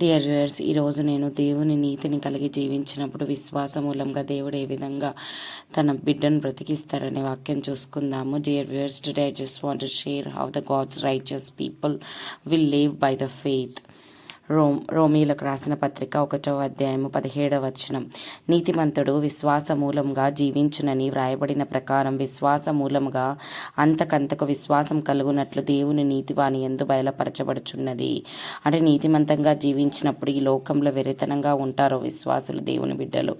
Dear viewers ఈరోజు నేను దేవుని నీతిని కలిగి జీవించినప్పుడు విశ్వాసం మూలంగా దేవుడు ఏ విధంగా తన బిడ్డను బ్రతికిస్తాడనే వాక్యం చూసుకుందాము dear viewers today I just want share how the God's righteous people will live by the faith Rome రోమీలకు రాసిన పత్రిక ఒకటో అధ్యాయము పదిహేడవ వచనం నీతిమంతుడు విశ్వాస మూలంగా జీవించునని వ్రాయబడిన ప్రకారం విశ్వాస మూలంగా అంతకంతకు విశ్వాసం కలుగునట్లు దేవుని నీతి వాని ఎందు బయలపరచబడుచున్నది అంటే నీతిమంతంగా జీవించినప్పుడు ఈ లోకంలో వెరితనంగా ఉంటారో విశ్వాసులు దేవుని బిడ్డలు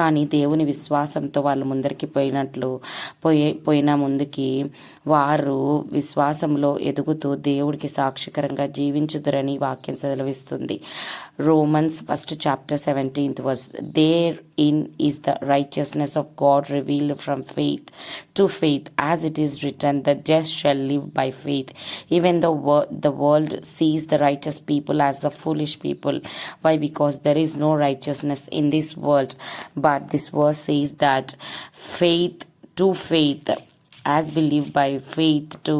కానీ దేవుని విశ్వాసంతో వాళ్ళు ముందరికి పోయినట్లు పోయే పోయిన ముందుకి వారు విశ్వాసంలో ఎదుగుతూ దేవుడికి సాక్షికరంగా జీవించుదరని వాక్యం సెలవిస్తారు Romans 1st chapter 17th verse, therein is the righteousness of God revealed from faith to faith, as it is written, the just shall live by faith. Even the world sees the righteous people as the foolish people. Why? Because there is no righteousness in this world. But this verse says that faith to faith as we live by faith to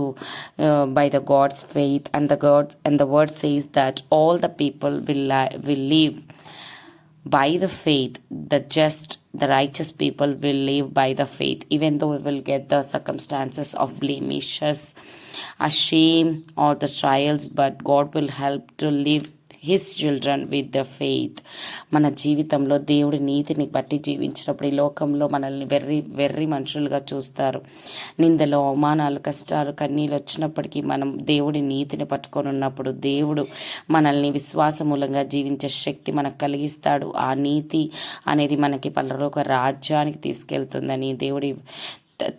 uh, by the God's faith and the God's and the word says that all the people will li- will live by the faith the just the righteous people will live by the faith even though we will get the circumstances of blemishes a shame or the trials but god will help to live his children with the faith మన జీవితంలో దేవుడి నీతిని బట్టి జీవించినప్పుడు ఈ లోకంలో మనల్ని వెర్రి వెర్రి మనుషులుగా చూస్తారు నిందలో అవమానాలు కష్టాలు కన్నీళ్ళు వచ్చినప్పటికీ మనం దేవుడి నీతిని పట్టుకొని ఉన్నప్పుడు దేవుడు మనల్ని విశ్వాసమూలంగా జీవించే శక్తి మనకు కలిగిస్తాడు ఆ నీతి అనేది మనకి ఒక రాజ్యానికి తీసుకెళ్తుందని దేవుడి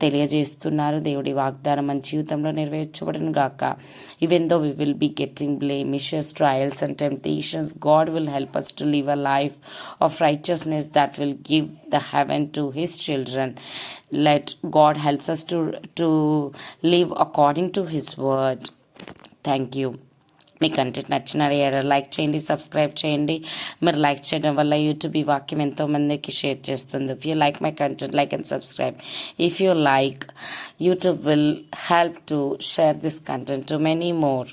తెలియజేస్తున్నారు దేవుడి వాగ్దానం మన జీవితంలో నెరవేర్చబడను గాక even though we will be getting blemishes trials and temptations God will help us to live a life of righteousness that will give the heaven to his children let God helps us to to live according to his word thank you me content నచ్చిన like చేయండి subscribe చేయండి మీరు like చేయడం వల్ల YouTube ఈ వాక్యం ఎంతోమందికి share చేస్తుంది if you like my content like and subscribe if you like YouTube will help to share this content to many more